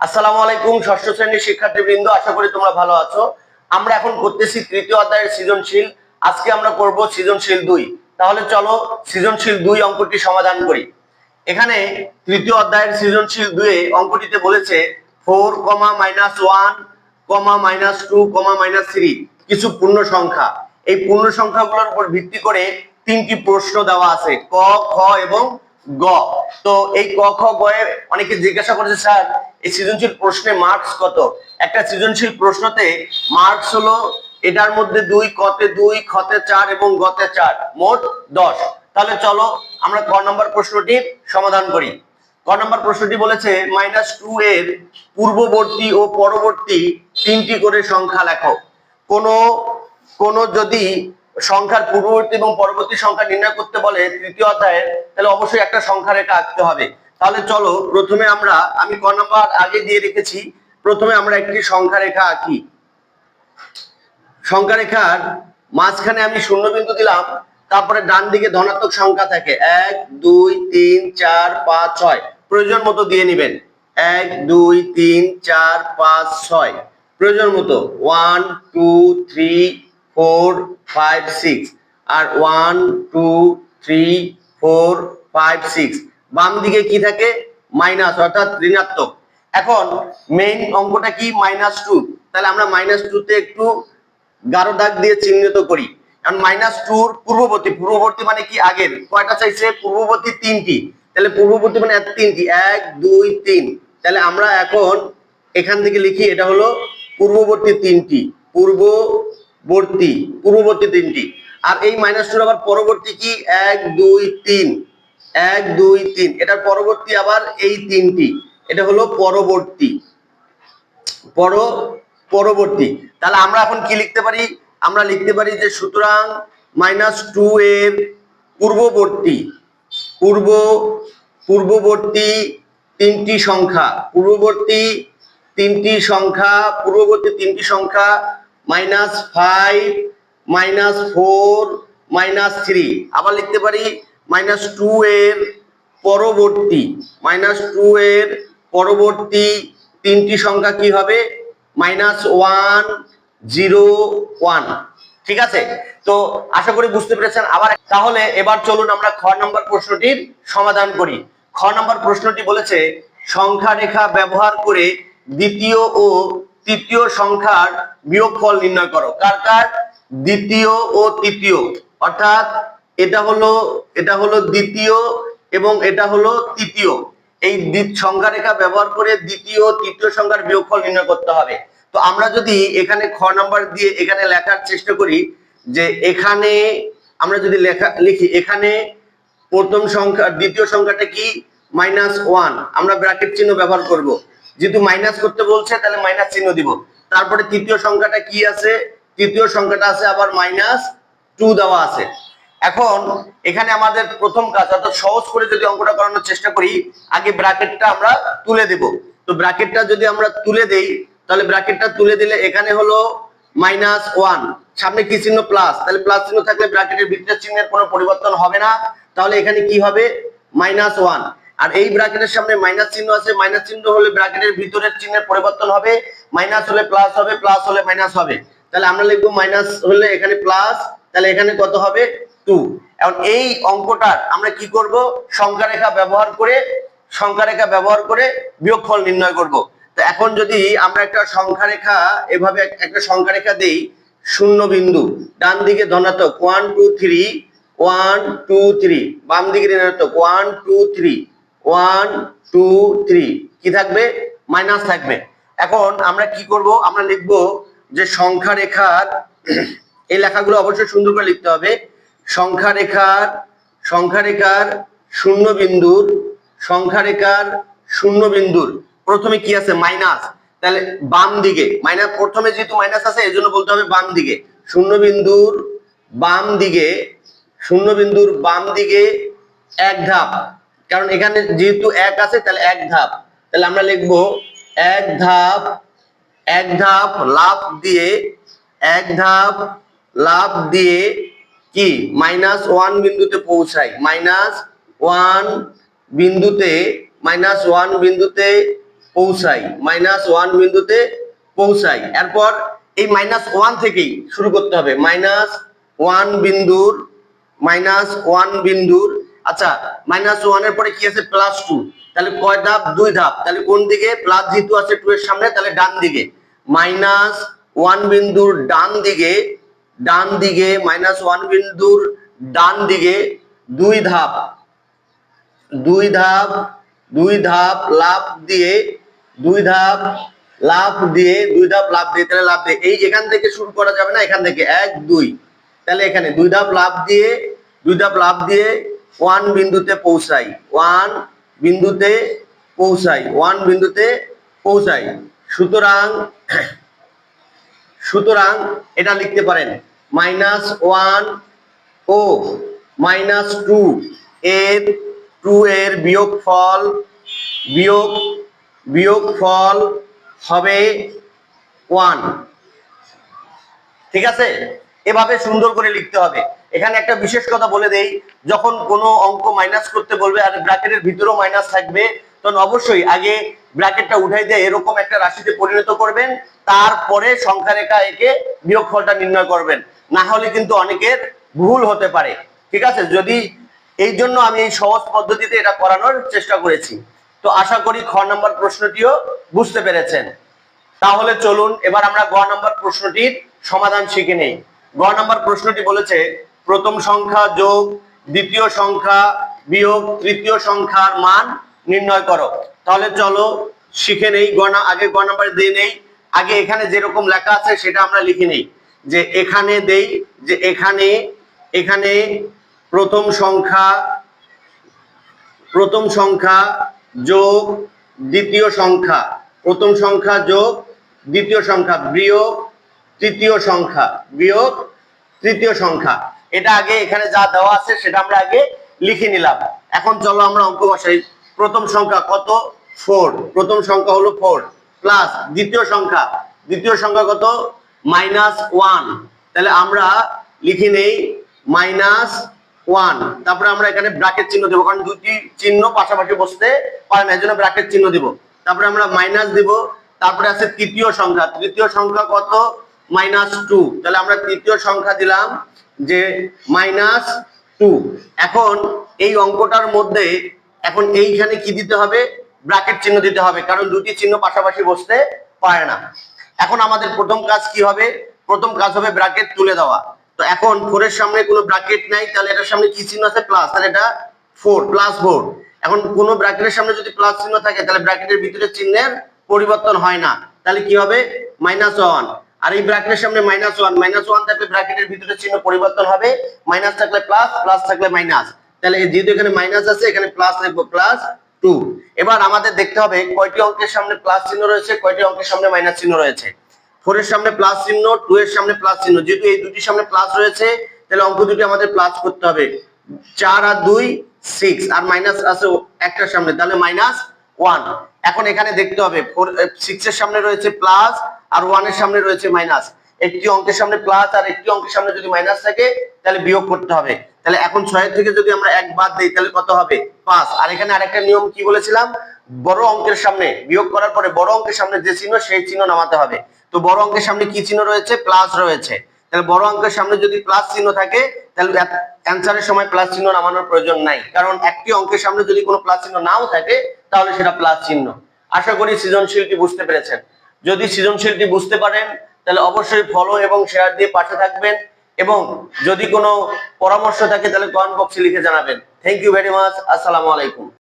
আসসালামু আলাইকুম, ষষ্ঠ শ্রেণির শিক্ষার্থীবৃন্দ, আশা করি তোমরা ভালো আছো। আমরা এখন করতেছি তৃতীয় অধ্যায়ের সৃজনশীল। আজকে আমরা করব সৃজনশীল দুই। তাহলে চলো সৃজনশীল দুই অঙ্কটি সমাধান করি। এখানে তৃতীয় অধ্যায়ের সৃজনশীল দুয়ে অঙ্কটিতে বলেছে, four comma minus one comma minus two comma minus three কিছু পূর্ণ সংখ্যা। এই পূর্ণ সংখ্যাগুলোর উপর ভিত্তি করে তিনটি প্রশ্ন দেওয়া আছে, ক, খ এবং গ। তো এই ক, খ, গ এ অনেকে জিজ্ঞাসা করেছে, স্যার এই সৃজনশীল প্রশ্নে মার্কস কত? একটা সৃজনশীল প্রশ্নতে মার্কস হলো এটার মধ্যে দুই, কতে দুই, খতে চার এবং গতে চার, মোট দশ। তাহলে চলো আমরা ক নম্বর প্রশ্নটির সমাধান করি। ক নম্বর প্রশ্নটি বলেছে মাইনাস টু এর পূর্ববর্তী ও পরবর্তী তিনটি করে সংখ্যা লেখো। কোনো কোনো যদি সংখ্যার পূর্ববর্তী এবং পরবর্তী সংখ্যা নির্ণয় করতে বলে তৃতীয় অধ্যায়ে, তাহলে অবশ্যই একটা সংখ্যা রেখা আঁকতে হবে। তাহলে চলো, প্রথমে আমরা, আমি ক নম্বর আগে দিয়ে রেখেছি, প্রথমে আমরা একটি সংখ্যা রেখা আঁকি। সংখ্যা রেখার মাঝখানে আমি শূন্য বিন্দু দিলাম, তারপরে ডান দিকে ধনাত্মক সংখ্যা থাকে। এক, দুই, তিন, চার, পাঁচ, ছয়। প্রয়োজন মতো দিয়ে নেবেন। এক, দুই, তিন, চার, পাঁচ, ছয়। প্রয়োজন মতো। One, two, three, four, five, six. আর one, two, three, four, five, six. বাম দিকে কি থাকে? মাইনাস অর্থাৎ ঋণাত্মক। এখন মেইন অঙ্কটা কি? মাইনাস টু তাহলে আমরা মাইনাস টুতে একটু গাঢ় দাগ দিয়ে চিহ্নিত করি। কারণ মাইনাস টুর পূর্ববর্তী পূর্ববর্তী মানে কি? আগের। কয়টা চাইছে? পূর্ববর্তী তিনটি। তাহলে পূর্ববর্তী মানে তিনটি। এক, দুই, তিন। তাহলে আমরা এখন এখান থেকে লিখি, এটা হলো পূর্ববর্তী তিনটি। পূর্ববর্তী। পূর্ববর্তী তিনটি। আর এই মাইনাস টুর আবার পরবর্তী কি? এক, দুই, তিন। এক, দুই, তিন। এটার পরবর্তী আবার এই তিনটি। এটা হলো পরবর্তী। পর, পরবর্তী। তাহলে আমরা এখন কি লিখতে পারি? আমরা লিখতে পারি যে সুতরাং মাইনাস টু এর পূর্ববর্তী, পূর্ব, পূর্ববর্তী তিনটি সংখ্যা, পূর্ববর্তী তিনটি সংখ্যা, পূর্ববর্তী তিনটি সংখ্যা minus five minus four minus three আবার লিখতে পারি মাইনাস টু এর পরবর্তী মাইনাস টু এর পরবর্তী তিনটি সংখ্যা কি হবে? মাইনাস ওয়ান জিরো ওয়ান ঠিক আছে? তো আশা করি বুঝতে পেরেছেন। আবার তাহলে এবার চলুন আমরা খ নম্বর প্রশ্নটির সমাধান করি। খ নম্বর প্রশ্নটি বলেছে, সংখ্যা রেখা ব্যবহার করে দ্বিতীয় ও তৃতীয় সংখ্যার বিয়োগফল নির্ণয় করো। কার কার? দ্বিতীয় ও তৃতীয়। অর্থাৎ এটা হলো এটা হলো দ্বিতীয় এবং এটা হলো তৃতীয়। এই সংখ্যা রেখা ব্যবহার করে দ্বিতীয়, তৃতীয় সংখ্যার বিয়োগফল নির্ণয় করতে হবে। তো আমরা যদি এখানে খ নাম্বার দিয়ে এখানে লেখার চেষ্টা করি যে এখানে, আমরা যদি লেখা, লিখি, এখানে প্রথম সংখ্যা, দ্বিতীয় সংখ্যাটা কি? Minus one. আমরা ব্র্যাকেট চিহ্ন ব্যবহার করব। যেহেতু মাইনাস করতে বলছে, তাহলে মাইনাস চিহ্ন দিব। তারপরে তৃতীয় সংখ্যাটা কি আছে? তৃতীয় সংখ্যাটা আছে আবার মাইনাস টু দেওয়া আছে। এখন এখানে আমাদের প্রথম কাজ অর্থাৎ সহজ করে যদি অঙ্কটা করানোর চেষ্টা করি, আগে ব্র্যাকেটটা আমরা তুলে দেব। তো ব্র্যাকেটটা যদি আমরা তুলে দেই, তাহলে ব্র্যাকেটটা তুলে দিলে এখানে হলো মাইনাস ওয়ান সামনে কি চিহ্ন? প্লাস তাহলে প্লাস চিহ্ন থাকলে ব্র্যাকেটের ভিতরের চিহ্নের কোনো পরিবর্তন হবে না। তাহলে এখানে কি হবে? মাইনাস ওয়ান আর এই ব্র্যাকেটের সামনে মাইনাস চিহ্ন আছে। মাইনাস চিহ্ন হলে ব্র্যাকেটের ভিতরের চিহ্নের পরিবর্তন হবে। মাইনাস হলে প্লাস হবে প্লাস হলে মাইনাস হবে। তাহলে আমরা লিখব মাইনাস হলে এখানে প্লাস তাহলে এখানে কত হবে? টু। এখন এই অঙ্কটার আমরা কি করব? সংখ্যা রেখা ব্যবহার করে সংখ্যা রেখা ব্যবহার করে বিয়োগফল নির্ণয় করব। তো এখন যদি আমরা একটা সংখ্যা রেখা এভাবে একটা সংখ্যা রেখা দেই, শূন্য বিন্দু, ডান দিকে ধনাত্মক one two three one two three বাম দিকে ঋণাত্মক one two three one two three কি থাকবে? মাইনাস থাকবে। এখন আমরা কি করব? আমরা লিখব যে সংখ্যা রেখার এই লেখাগুলো অবশ্যই সুন্দর করে লিখতে হবে। সংখ্যা রেখার সংখ্যা রেখার শূন্য বিন্দুর সংখ্যা রেখার শূন্য বিন্দুর প্রথমে কি আছে? মাইনাস। তাহলে বাম দিকে। মাইনাস প্রথমে যেহেতু মাইনাস আছে এই জন্য বলতে হবে বাম দিকে। শূন্য বিন্দুর বাম দিকে শূন্য বিন্দুর বাম দিকে এক ধাপ। কারণ এখানে যেহেতু এক আছে, তাহলে এক ধাপ। তাহলে আমরা লিখব এক ধাপ এক ধাপ লাভ দিয়ে, এক ধাপ লাভ দিয়ে কি? মাইনাস ওয়ান বিন্দুতে পৌঁছাই মাইনাস ওয়ান বিন্দুতে, মাইনাস ওয়ান বিন্দুতে পৌঁছাই মাইনাস ওয়ান বিন্দুতে পৌঁছাই এরপর এই মাইনাস ওয়ান থেকেই শুরু করতে হবে। মাইনাস ওয়ান বিন্দুর, মাইনাস ওয়ান বিন্দুর। আচ্ছা মাইনাস ওয়ানের পরে কি আছে? Plus two. তাহলে কয় ধাপ? দুই ধাপ। তাহলে কোন দিকে? প্লাস যেহেতু আছে টু এর সামনে, তাহলে ডান দিকে। মাইনাস ওয়ান বিন্দুর ডান দিকে ডান দিকে মাইনাস ওয়ান বিন্দুর ডান দিকে দুই ধাপ। দুই ধাপ দুই ধাপ লাভ দিয়ে, দুই ধাপ লাভ দিয়ে, দুই ধাপ লাভ দিয়ে, তাহলে লাভ দিয়ে। এই এখান থেকে শুরু করা যাবে না, এখান থেকে এক, দুই। তাহলে এখানে দুই ধাপ লাভ দিয়ে, দুই ধাপ লাভ দিয়ে ওয়ান বিন্দুতে পৌঁছাই। ওয়ান বিন্দুতে পৌঁছাই ওয়ান বিন্দুতে পৌঁছাই। সুতরাং সুতরাং এটা লিখতে পারেন মাইনাস ওয়ান ও মাইনাস টু এর টু এর বিয়োগ ফল, বিয়োগ বিয়োগ ফল হবে ওয়ান ঠিক আছে? এভাবে সুন্দর করে লিখতে হবে। এখানে একটা বিশেষ কথা বলে দেই, যখন কোনো অঙ্ক মাইনাস করতে বলবে আর ব্র্যাকেটের ভিতরেও মাইনাস থাকবে, তখন অবশ্যই আগে ব্র্যাকেটটা উঠাই দিয়ে এরকম একটা রাশিতে পরিণত করবেন, তারপরে সংখ্যা রেখা একে বিয়োগফলটা নির্ণয় করবেন। না হলে কিন্তু অনেকের ভুল হতে পারে। ঠিক আছে? যদি এই জন্য আমি এই সহজ পদ্ধতিতে এটা করানোর চেষ্টা করেছি। তো আশা করি খ নম্বর প্রশ্নটিও বুঝতে পেরেছেন। তাহলে চলুন, এবার আমরা গ নম্বর প্রশ্নটির সমাধান শিখে নেই। গ নম্বর প্রশ্নটি বলেছে, প্রথম সংখ্যা যোগ, দ্বিতীয় সংখ্যা বিয়োগ, তৃতীয় সংখ্যার মান নির্ণয় করো। তাহলে চলো, শিখে নেই গ না- আগে গ নাম্বার দিয়ে নেই। আগে এখানে যেরকম লেখা আছে সেটা আমরা লিখে নেই। যে এখানে দেই, যে এখানে এখানে প্রথম সংখ্যা প্রথম সংখ্যা যোগ দ্বিতীয় সংখ্যা। প্রথম সংখ্যা যোগ দ্বিতীয় সংখ্যা বিয়োগ তৃতীয় সংখ্যা। বিয়োগ তৃতীয় সংখ্যা। এটা আগে এখানে যা দেওয়া আছে সেটা আমরা আগে লিখে নিলাম। এখন চলো আমরা অঙ্ক বসাই। প্রথম সংখ্যা কত? ফোর প্রথম সংখ্যা হলো ফোর প্লাস দ্বিতীয় সংখ্যা। দ্বিতীয় সংখ্যা কত? মাইনাস ওয়ান তাহলে আমরা লিখে নেই মাইনাস ওয়ান তারপরে আমরা এখানে ব্র্যাকেট চিহ্ন দেবো, কারণ দুটি চিহ্ন পাশাপাশি বসতে পারে না জন্য ব্র্যাকেট চিহ্ন দিব। তারপরে আমরা মাইনাস দিব, তারপরে আছে তৃতীয় সংখ্যা। তৃতীয় সংখ্যা কত? মাইনাস টু তাহলে আমরা তৃতীয় সংখ্যা দিলাম যে মাইনাস টু এখন এই অঙ্কটার মধ্যে এখন এইখানে কি দিতে হবে? ব্র্যাকেট চিহ্ন দিতে হবে, কারণ দুটি চিহ্ন পাশাপাশি বসতে পারে না। এখন আমাদের প্রথম কাজ কি হবে? প্রথম কাজ হবে ব্র্যাকেট তুলে দেওয়া। তো এখন ফোরের সামনে কোনো ব্র্যাকেট নাই, তাহলে এটার সামনে কি চিহ্ন আছে? প্লাস তাহলে এটা ফোর প্লাস ফোর এখন কোনো ব্র্যাকেটের সামনে যদি প্লাস চিহ্ন থাকে, তাহলে ব্র্যাকেটের ভিতরে চিহ্নের পরিবর্তন হয় না। তাহলে কি হবে? মাইনাস ওয়ান আর এই ব্র্যাকেটের সামনে মাইনাস ওয়ান মাইনাস ওয়ান থাকলে ব্র্যাকেটের ভিতরে চিহ্ন পরিবর্তন হবে। মাইনাস থাকলে প্লাস প্লাস থাকলে মাইনাস তাহলে যেহেতু এখানে মাইনাস আছে, এখানে প্লাস লিখব প্লাস টু এবার আমাদের দেখতে হবে কয়টি অঙ্কের সামনে প্লাস চিহ্ন রয়েছে, কয়টি অঙ্কের সামনে মাইনাস চিহ্ন রয়েছে? ফোর এর সামনে প্লাস চিহ্ন টু এর সামনে প্লাস চিহ্ন। যেহেতু এই দুটির সামনে প্লাস রয়েছে, তাহলে অঙ্ক দুটি আমাদের প্লাস করতে হবে। চার আর দুই সিক্স আর মাইনাস আছে একটার সামনে, তাহলে মাইনাস ওয়ান এখন এখানে দেখতে হবে ফোর সিক্স এর সামনে রয়েছে প্লাস আর ওয়ানের সামনে রয়েছে মাইনাস একটি অঙ্কের সামনে প্লাস আর একটি অঙ্কের সামনে যদি মাইনাস থাকে তাহলে বিয়োগ করতে হবে। তাহলে এখন ছয়ের থেকে যদি আমরা এক বাদ দিই, তাহলে কত হবে? পাঁচ। আর এখানে আরেকটা নিয়ম কি বলেছিলাম? বড় অঙ্কের সামনে। বিয়োগ করার পরে বড় অঙ্কের সামনে যে চিহ্ন, সেই চিহ্ন নামাতে হবে। তো বড় অঙ্কের সামনে কি চিহ্ন রয়েছে? প্লাস রয়েছে। তাহলে বড় অঙ্কের সামনে যদি প্লাস চিহ্ন থাকে, তাহলে অ্যান্সারের সময় প্লাস চিহ্ন নামানোর প্রয়োজন নাই। কারণ একটি অঙ্কের সামনে যদি কোনো প্লাস চিহ্ন নাও থাকে, তাহলে সেটা প্লাস চিহ্ন। আশা করি সৃজনশীলটি বুঝতে পেরেছেন। যদি সৃজনশীলটি বুঝতে পারেন, তাহলে অবশ্যই ফলো এবং শেয়ার দিয়ে পাশে থাকবেন। এবং যদি কোনো পরামর্শ থাকে তাহলে কমেন্ট বক্সে লিখে জানাবেন। থ্যাংক ইউ ভেরি মাচ আসসালামু আলাইকুম।